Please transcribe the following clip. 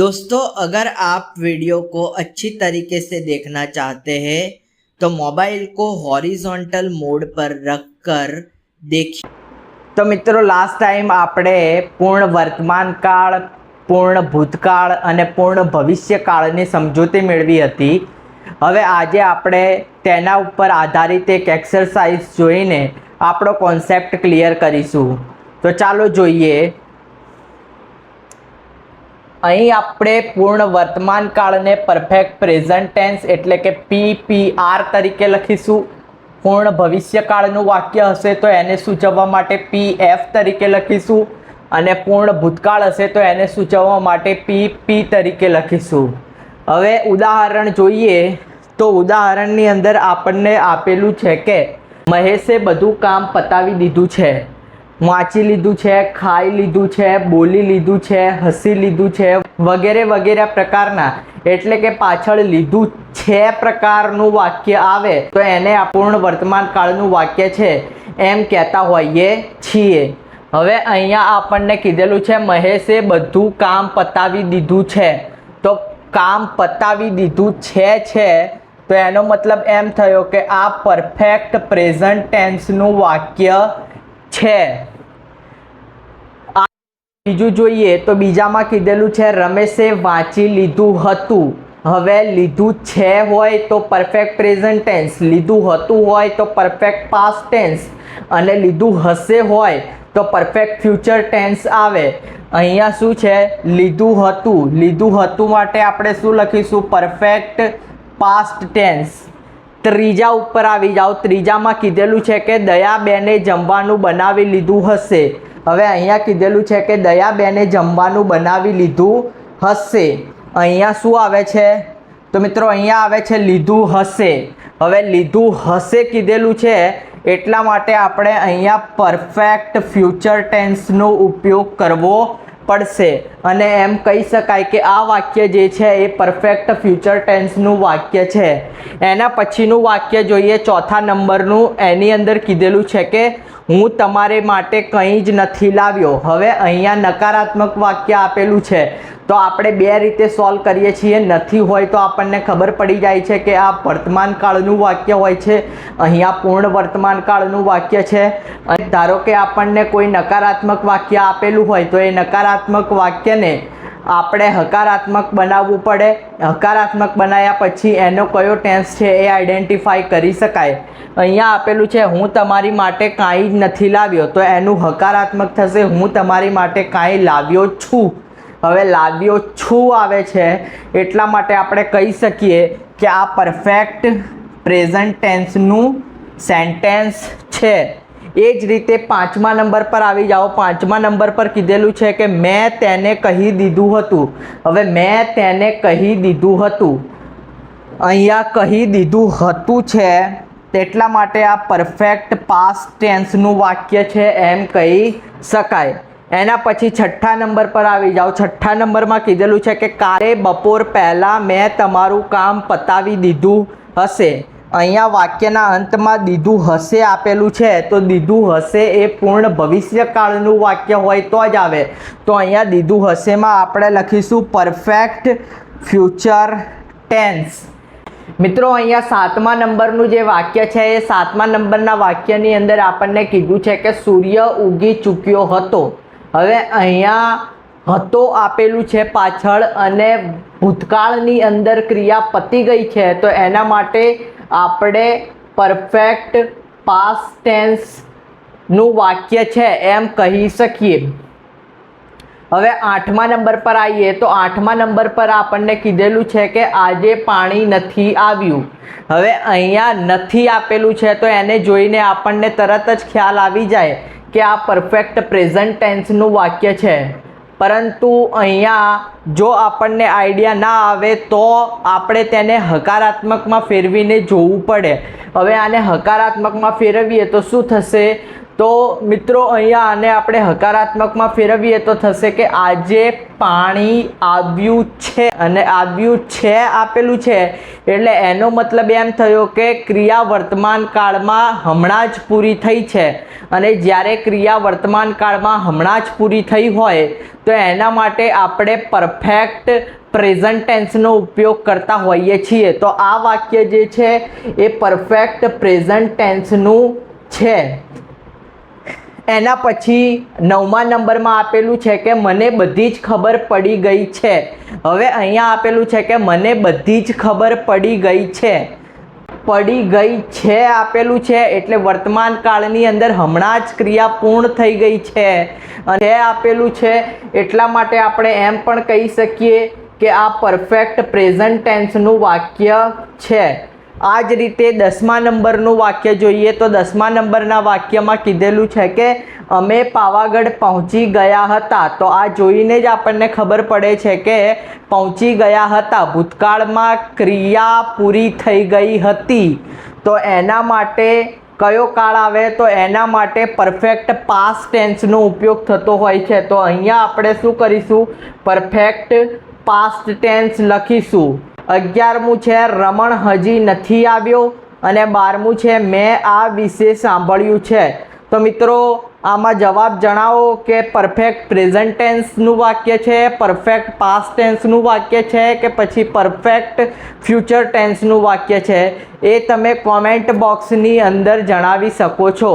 दोस्तों अगर आप वीडियो को अच्छी तरीके से देखना चाहते हैं तो मोबाइल को हॉरिजॉन्टल मोड पर रखकर देखिए તો મિત્રો લાસ્ટ ટાઈમ આપણે પૂર્ણ વર્તમાન કાળ પૂર્ણ ભૂતકાળ અને પૂર્ણ ભવિષ્યકાળની સમજૂતી મેળવી હતી હવે આજે આપણે તેના ઉપર આધારિત એક એક્સરસાઇઝ જોઈને આપણો કોન્સેપ્ટ ક્લિયર કરીશું તો ચાલો જોઈએ અહીં આપણે પૂર્ણ વર્તમાન કાળને પરફેક્ટ પ્રેઝન્ટ ટેન્સ એટલે કે પી પી આર તરીકે લખીશું. પૂર્ણ ભવિષ્યકાળનું વાક્ય હશે તો એને સૂચવવા માટે પી એફ તરીકે લખીશું. અને પૂર્ણ ભૂતકાળ હશે તો એને સૂચવવા માટે પી પી તરીકે લખીશું. હવે ઉદાહરણ જોઈએ તો ઉદાહરણની અંદર આપણને આપેલું છે કે મહેશે બધું કામ પતાવી દીધું છે. વાંચી લીધું છે, ખાઈ લીધું છે, બોલી લીધું છે, હસી લીધું છે, વગેરે વગેરે પ્રકારના. એટલે કે પાછળ લીધું છે પ્રકારનું વાક્ય આવે, તો એને પૂર્ણ વર્તમાન કાળનું વાક્ય છે એમ કહેતા હોઈએ છીએ. હવે અહીંયા આપણને કીધેલું છે, મહેશે બધું કામ પતાવી દીધું છે. તો કામ પતાવી દીધું છે છે, તો એનો મતલબ એમ થયો કે આ પરફેક્ટ પ્રેઝન્ટ ટેન્સનું વાક્ય છે. બીજું જોઈએ તો બીજામાં કીધેલું છે, રમેશે વાંચી લીધું હતું. હવે લીધું છે હોય તો પરફેક્ટ પ્રેઝન્ટ ટેન્સ લીધું હતું હોય તો પરફેક્ટ પાસ્ટ ટેન્સ અને લીધું હશે હોય તો પરફેક્ટ ફ્યુચર ટેન્સ આવે. અહીંયા શું છે? લીધું હતું. લીધું હતું માટે આપણે શું લખીશું? પરફેક્ટ પાસ્ટ ટેન્સ ત્રીજા ઉપર આવી જાઓ. ત્રીજામાં કીધેલું છે કે દયાબેને જમવાનું બનાવી લીધું હશે. હવે અહીંયા કીધેલું છે કે દયાબેને જમવાનું બનાવી લીધું હશે. અહીંયા શું આવે છે? તો મિત્રો, અહીંયા આવે છે લીધું હશે. હવે લીધું હશે કીધેલું છે એટલા માટે આપણે અહીંયા પરફેક્ટ ફ્યુચર ટેન્સનો ઉપયોગ કરવો પડશે. અને એમ કહી શકાય કે આ વાક્ય જે છે એ પરફેક્ટ ફ્યુચર ટેન્સનું વાક્ય છે. એના પછીનું વાક્ય જોઈએ ચોથા નંબરનું. એની અંદર કીધેલું છે કે, હું તમારે માટે કંઈ જ નથી લાવ્યો. હવે અહીંયા નકારાત્મક વાક્ય આપેલું છે. તો આપણે બે રીતે સોલ્વ કરીએ છીએ. નથી હોય તો આપણને ખબર પડી જાય છે કે આ વર્તમાન કાળનું વાક્ય હોય છે. અહીંયા પૂર્ણ વર્તમાન કાળનું વાક્ય છે. અને ધારો કે આપણને કોઈ નકારાત્મક વાક્ય આપેલું હોય તો એ નકારાત્મક વાક્યને આપણે હકારાત્મક બનાવવું પડે. હકારાત્મક બનાવ્યા પછી એનો કયો ટેન્સ છે એ આઈડેન્ટિફાઈ કરી શકાય. અહીંયા આપેલું છે, હું તમારી માટે કાંઈ જ નથી લાવ્યો. તો એનું હકારાત્મક થશે, હું તમારી માટે કાંઈ લાવ્યો છું. હવે લાવ્યો છું આવે છે. એટલા માટે આપણે કહી શકીએ કે આ પરફેક્ટ પ્રેઝન્ટ ટેન્સનું સેન્ટેન્સ છે. એ જ રીતે પાંચમા નંબર પર આવી જાઓ. પાંચમા નંબર પર કીધેલું છે કે મેં તેને કહી દીધું હતું. હવે મેં તેને કહી દીધું હતું. અહીંયા કહી દીધું હતું છે. તેટલા માટે આ પરફેક્ટ પાસ્ટ ટેન્સનું વાક્ય છે એમ કહી શકાય. એના પછી છઠ્ઠા નંબર પર આવી જાઓ. છઠ્ઠા નંબરમાં કીધેલું છે કે કાલે બપોર પહેલાં મેં તમારું કામ પતાવી દીધું હશે. અહીંયા વાક્યના અંતમાં દીધું હશે આપેલું છે. તો દીધું હશે એ પૂર્ણ ભવિષ્યકાળનું વાક્ય હોય તો જ આવે. તો અહીંયા દીધું હશેમાં આપણે લખીશું પરફેક્ટ ફ્યુચર ટેન્સ મિત્રો, અહીંયા સાતમા નંબરનું જે વાક્ય છે, એ સાતમા નંબરના વાક્યની અંદર આપણને કીધું છે કે સૂર્ય ઉગી ચૂક્યો હતો. હવે અહીંયા હતો આપેલું છે પાછળ અને ભૂતકાળની અંદર ક્રિયા પતી ગઈ છે, તો એના માટે આપણે પરફેક્ટ પાસ ટેન્સનું વાક્ય છે એમ કહી શકીએ. હવે આઠમા નંબર પર આવીએ, તો આઠમા નંબર પર આપણને કીધેલું છે કે આજે પાણી નથી આવ્યું. હવે અહીંયા નથી આપેલું છે, તો એને જોઈને આપણને તરત જ ખ્યાલ આવી જાય કે આ પરફેક્ટ પ્રેઝન્ટ ટેન્સનું વાક્ય છે. પરંતુ અહીંયા જો આપણને આઈડિયા ના આવે તો આપણે તેને હકારાત્મકમાં ફેરવીને જોવું પડે. હવે આને હકારાત્મકમાં ફેરવીએ તો શું થશે? તો મિત્રો, અહીંયા આને આપણે હકારાત્મકમાં ફેરવીએ તો થશે કે આજે પાણી આવ્યું છે અને આવ્યું છે, આપેલું છે. એટલે એનો મતલબ એમ થયો કે ક્રિયા વર્તમાન કાળમાં હમણાં જ પૂરી થઈ છે. અને જ્યારે ક્રિયા વર્તમાન કાળમાં હમણાં જ પૂરી થઈ હોય, તો એના માટે આપણે પરફેક્ટ પ્રેઝન્ટ ટેન્સનો ઉપયોગ કરતા હોઈએ છીએ. તો આ વાક્ય જે છે, એ પરફેક્ટ પ્રેઝન્ટ ટેન્સનું છે. એના પછી નવમા નંબરમાં આપેલું છે કે મને બધી જ ખબર પડી ગઈ છે. હવે અહીંયા આપેલું છે કે મને બધી જ ખબર પડી ગઈ છે. પડી ગઈ છે આપેલું છે એટલે વર્તમાન કાળની અંદર હમણાં જ ક્રિયા પૂર્ણ થઈ ગઈ છે. અને આપેલું છે એટલા માટે આપણે એમ પણ કહી શકીએ કે આ પરફેક્ટ પ્રેઝન્ટ ટેન્સનું વાક્ય છે. આ જ રીતે દસમા નંબરનું વાક્ય જોઈએ તો દસમા નંબરના વાક્યમાં કીધેલું છે કે, અમે પાવાગઢ પહોંચી ગયા હતા. તો આ જોઈને જ આપણને ખબર પડે છે કે, પહોંચી ગયા હતા. ભૂતકાળમાં ક્રિયા પૂરી થઈ ગઈ હતી. તો એના માટે કયો કાળ આવે? તો એના માટે પરફેક્ટ પાસ્ટ ટેન્સનો ઉપયોગ થતો હોય છે. તો અહીંયા આપણે શું કરીશું? પરફેક્ટ પાસ્ટ ટેન્સ લખીશું. અગિયારમું છે, રમણ હજી નથી આવ્યો અને બારમું છે, મેં આ વિશે સાંભળ્યું છે. તો મિત્રો, આમાં જવાબ જણાવો કે પરફેક્ટ પ્રેઝન્ટ ટેન્સનું વાક્ય છે પરફેક્ટ પાસ્ટ ટેન્સનું વાક્ય છે કે પછી પરફેક્ટ ફ્યુચર ટેન્સનું વાક્ય છે? એ તમે કોમેન્ટ બોક્સની અંદર જણાવી શકો છો.